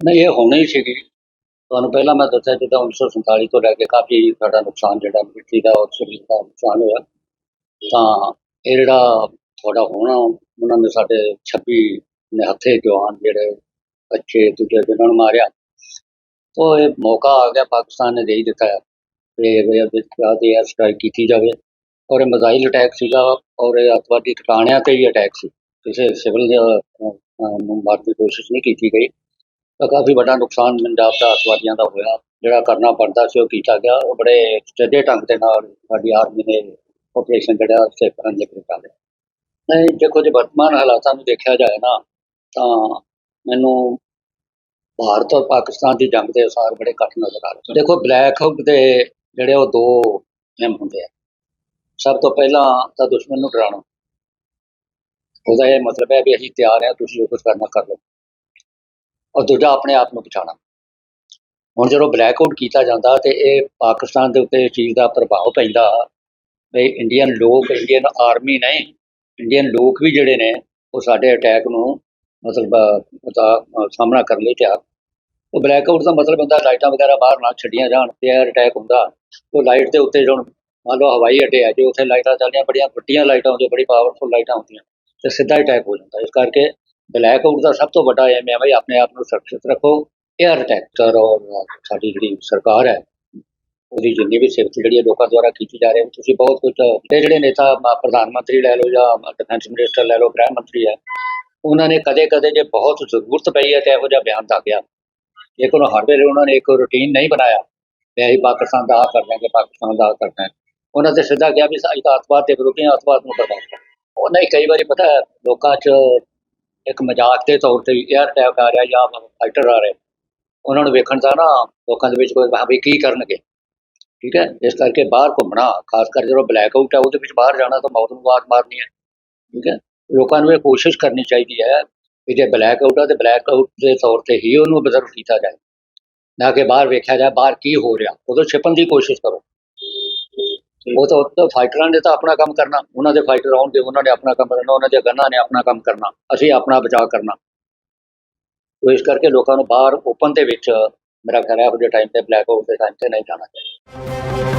ਨਹੀਂ, ਇਹ ਹੋਣੀ ਹੀ ਸੀਗੀ। ਤੁਹਾਨੂੰ ਪਹਿਲਾਂ ਮੈਂ ਦੱਸਿਆ ਜਿੱਦਾਂ 1947 ਤੋਂ ਲੈ ਕੇ ਕਾਫੀ ਸਾਡਾ ਨੁਕਸਾਨ ਜਿਹੜਾ ਮਿੱਟੀ ਦਾ ਔਰ ਸਰੀਰ ਦਾ ਨੁਕਸਾਨ ਹੋਇਆ। ਤਾਂ ਇਹ ਜਿਹੜਾ ਤੁਹਾਡਾ ਹੋਣਾ, ਉਹਨਾਂ ਨੇ ਸਾਡੇ 26 ਨਿਹੱਥੇ ਜਵਾਨ ਜਿਹੜੇ ਬੱਚੇ ਦੂਜੇ ਦਿਨਾਂ ਨੂੰ ਮਾਰਿਆ। ਉਹ ਇਹ ਮੌਕਾ ਆ ਗਿਆ, ਪਾਕਿਸਤਾਨ ਨੇ ਦੇ ਹੀ ਦਿੱਤਾ ਹੈ ਤੇ ਇਹ ਵਿੱਚ ਦੀ 에ਅਰ ਸਟ੍ਰਾਈਕ ਕੀਤੀ ਜਾਵੇ। ਔਰ ਇਹ ਮਿਜ਼ਾਈਲ ਅਟੈਕ ਸੀਗਾ ਔਰ ਇਹ ਅੱਤਵਾਦੀ ਟਿਕਾਣਿਆਂ ਤੇ ਹੀ ਅਟੈਕ ਸੀ। ਕਿਸੇ ਸਿਵਲ ਨੂੰ ਮਾਰਨ ਦੀ ਕੋਸ਼ਿਸ਼ ਨਹੀਂ ਕੀਤੀ ਗਈ। ਤਾਂ ਕਾਫੀ ਵੱਡਾ ਨੁਕਸਾਨ ਪੰਜਾਬ ਦਾ ਅੱਤਵਾਦੀਆਂ ਦਾ ਹੋਇਆ। ਜਿਹੜਾ ਕਰਨਾ ਬਣਦਾ ਸੀ, ਉਹ ਕੀਤਾ ਗਿਆ। ਉਹ ਬੜੇ ਸਿੱਧੇ ਢੰਗ ਦੇ ਨਾਲ ਸਾਡੀ ਆਰਮੀ ਨੇ ਆਪਰੇਸ਼ਨ ਜਿਹੜਾ ਸੇ ਕਰਨ ਦੇ ਕੀਤਾ ਗਿਆ। ਨਹੀਂ, ਦੇਖੋ, ਜੇ ਵਰਤਮਾਨ ਹਾਲਾਤਾਂ ਨੂੰ ਦੇਖਿਆ ਜਾਏ ਨਾ, ਤਾਂ ਮੈਨੂੰ ਭਾਰਤ ਔਰ ਪਾਕਿਸਤਾਨ ਦੀ ਜੰਗ ਦੇ ਅਸਾਰ ਬੜੇ ਘੱਟ ਨਜ਼ਰ ਆ ਰਹੇ ਦੇਖੋ, ਬਲੈਕ ਹੁੱਕ ਦੇ ਜਿਹੜੇ ਉਹ ਦੋ ਅਹਿਮ ਹੁੰਦੇ ਆ। ਸਭ ਤੋਂ ਪਹਿਲਾਂ ਤਾਂ ਦੁਸ਼ਮਣ ਨੂੰ ਡਰਾਉਣਾ। ਉਹਦਾ ਇਹ ਮਤਲਬ ਹੈ ਵੀ ਅਸੀਂ ਤਿਆਰ ਹਾਂ, ਤੁਸੀਂ ਜੋ ਕੁਝ ਕਰਨਾ ਕਰ ਲਓ। ਔਰ ਦੂਜਾ ਆਪਣੇ ਆਪ ਨੂੰ ਪਛਾਣਾ ਹੁਣ ਜਦੋਂ ਬਲੈਕ ਆਊਟ ਕੀਤਾ ਜਾਂਦਾ ਤੇ ਇਹ ਪਾਕਿਸਤਾਨ ਦੇ ਉੱਤੇ ਇਸ ਚੀਜ਼ ਦਾ ਪ੍ਰਭਾਵ ਪੈਂਦਾ, ਵੀ ਇੰਡੀਅਨ ਲੋਕ ਇੰਡੀਅਨ ਆਰਮੀ ਨਹੀਂ ਇੰਡੀਅਨ ਲੋਕ ਵੀ ਜਿਹੜੇ ਨੇ, ਉਹ ਸਾਡੇ ਅਟੈਕ ਨੂੰ ਮਤਲਬ, ਉਹਦਾ ਸਾਹਮਣਾ ਕਰਨ ਲਈ ਤਿਆਰ। ਉਹ ਬਲੈਕ ਆਊਟ ਦਾ ਮਤਲਬ ਹੁੰਦਾ ਲਾਈਟਾਂ ਵਗੈਰਾ ਬਾਹਰ ਨਾ ਛੱਡੀਆਂ ਜਾਣ, ਤੇ 에ਅਰ ਅਟੈਕ ਹੁੰਦਾ। ਉਹ ਲਾਈਟ ਦੇ ਉੱਤੇ ਜਦੋਂ ਮੰਨ ਲਓ ਹਵਾਈ ਅੱਡੇ ਆ ਜੇ, ਉੱਥੇ ਲਾਈਟਾਂ ਚੱਲਦੀਆਂ, ਬੜੀਆਂ ਵੱਡੀਆਂ ਲਾਈਟਾਂ ਹੁੰਦੀਆਂ, ਬੜੀ ਪਾਵਰਫੁਲ ਲਾਈਟਾਂ ਹੁੰਦੀਆਂ, ਤੇ ਸਿੱਧਾ ਅਟੈਕ ਹੋ ਜਾਂਦਾ। ਇਸ ਕਰਕੇ ਬਲੈਕ ਆਊਟ ਦਾ ਸਭ ਤੋਂ ਵੱਡਾ ਐਮ ਹੈ ਬਈ ਆਪਣੇ ਆਪ ਨੂੰ ਸੁਰੱਖਿਅਤ ਰੱਖੋ 에ਅਰ ਅਟੈਕ ਔਰ ਸਾਡੀ ਜਿਹੜੀ ਸਰਕਾਰ ਹੈ ਉਹਦੀ ਜਿੰਨੀ ਵੀ ਸਿਫਤ ਜਿਹੜੀ ਹੈ ਲੋਕਾਂ ਦੁਆਰਾ ਕੀਤੀ ਜਾ ਰਹੀ ਹੈ ਤੁਸੀਂ ਬਹੁਤ ਕੁਝ ਇਹ ਜਿਹੜੇ ਨੇਤਾ ਮ- ਪ੍ਰਧਾਨ ਮੰਤਰੀ ਲੈ ਲਓ ਜਾਂ ਡਿਫੈਂਸ ਮਿਨਿਸਟਰ ਲੈ ਲਓ ਗ੍ਰਹਿ ਮੰਤਰੀ ਹੈ ਉਹਨਾਂ ਨੇ ਕਦੇ ਕਦੇ ਜੇ ਬਹੁਤ ਜ਼ਰੂਰਤ ਪਈ ਹੈ ਤੇ ਇਹੋ ਜਿਹਾ ਬਿਆਨ ਦਾ ਗਿਆ ਲੇਕਿਨ ਹਰ ਵੇਲੇ ਉਹਨਾਂ ਨੇ ਇੱਕ ਰੁਟੀਨ ਨਹੀਂ ਬਣਾਇਆ ਵੀ ਅਸੀਂ ਪਾਕਿਸਤਾਨ ਦਾ ਆ ਕਰ ਲਾਂਗੇ ਪਾਕਿਸਤਾਨ ਦਾ ਆ ਕਰਨਾ ਹੈ ਉਹਨਾਂ ਤੇ ਸਿੱਧਾ ਕਿਹਾ ਵੀ ਅਸੀਂ ਤਾਂ ਅੱਤਵਾਦ ਦੇ ਵਿਰੋਧੀ ਹਾਂ ਅੱਤਵਾਦ ਨੂੰ ਬਰਦਾਸ਼ਤ ਕਰਨਾ ਉਹਨਾਂ ਹੀ ਕਈ ਵਾਰੀ ਪਤਾ ਹੈ ਲੋਕਾਂ 'ਚ ਇੱਕ ਮਜ਼ਾਕ ਦੇ ਤੌਰ ਤੇ 에ਅਰ ਅਟੈਕ ਆ ਰਿਹਾ ਜਾਂ ਫਾਈਟਰ ਆ ਰਿਹਾ। ਉਹਨਾਂ ਨੂੰ ਵੇਖਣ ਦਾ ਨਾ ਲੋਕਾਂ ਦੇ ਵਿੱਚ ਕੋਈ ਹਾਂ ਵੀ ਕੀ ਕਰਨਗੇ। ਠੀਕ ਹੈ? ਇਸ ਕਰਕੇ ਬਾਹਰ ਘੁੰਮਣਾ, ਖਾਸ ਕਰ ਜਦੋਂ ਬਲੈਕ ਆਊਟ ਹੈ ਉਹਦੇ ਵਿੱਚ ਬਾਹਰ ਜਾਣਾ ਤਾਂ ਮੌਤ ਨੂੰ ਆਵਾਜ਼ ਮਾਰਨੀ ਹੈ। ਠੀਕ ਹੈ? ਲੋਕਾਂ ਨੂੰ ਇਹ ਕੋਸ਼ਿਸ਼ ਕਰਨੀ ਚਾਹੀਦੀ ਹੈ ਕਿ ਜੇ ਬਲੈਕ ਆਊਟ ਹੈ ਤੇ ਬਲੈਕ ਆਊਟ ਦੇ ਤੌਰ ਤੇ ਹੀ ਉਹਨੂੰ ਅਬਜ਼ਰਵ ਕੀਤਾ ਜਾਏ। ਨਾ ਕਿ ਬਾਹਰ ਵੇਖਿਆ ਜਾਏ, ਬਾਹਰ ਕੀ ਹੋ ਰਿਹਾ। ਉਦੋਂ ਛਿਪਣ ਦੀ ਕੋਸ਼ਿਸ਼ ਕਰੋ। ਉਹ ਤਾਂ ਉਹ ਫਾਈਟਰਾਂ ਨੇ ਤਾਂ ਆਪਣਾ ਕੰਮ ਕਰਨਾ। ਉਹਨਾਂ ਦੇ ਫਾਈਟਰ ਆਉਣਗੇ ਉਹਨਾਂ ਨੇ ਆਪਣਾ ਕੰਮ ਕਰਨਾ, ਉਹਨਾਂ ਦੇ ਗਨਾਂ ਨੇ ਆਪਣਾ ਕੰਮ ਕਰਨਾ। ਅਸੀਂ ਆਪਣਾ ਬਚਾਅ ਕਰਨਾ। ਤੋ ਇਸ ਕਰਕੇ ਲੋਕਾਂ ਨੂੰ ਬਾਹਰ ਓਪਨ ਦੇ ਵਿੱਚ ਮੇਰਾ ਖਿਆਲ ਹੈ ਉਹਦੇ ਟਾਈਮ ਤੇ ਬਲੈਕ ਆਊਟ ਦੇ ਟਾਈਮ ਤੇ ਨਹੀਂ ਜਾਣਾ ਚਾਹੀਦਾ।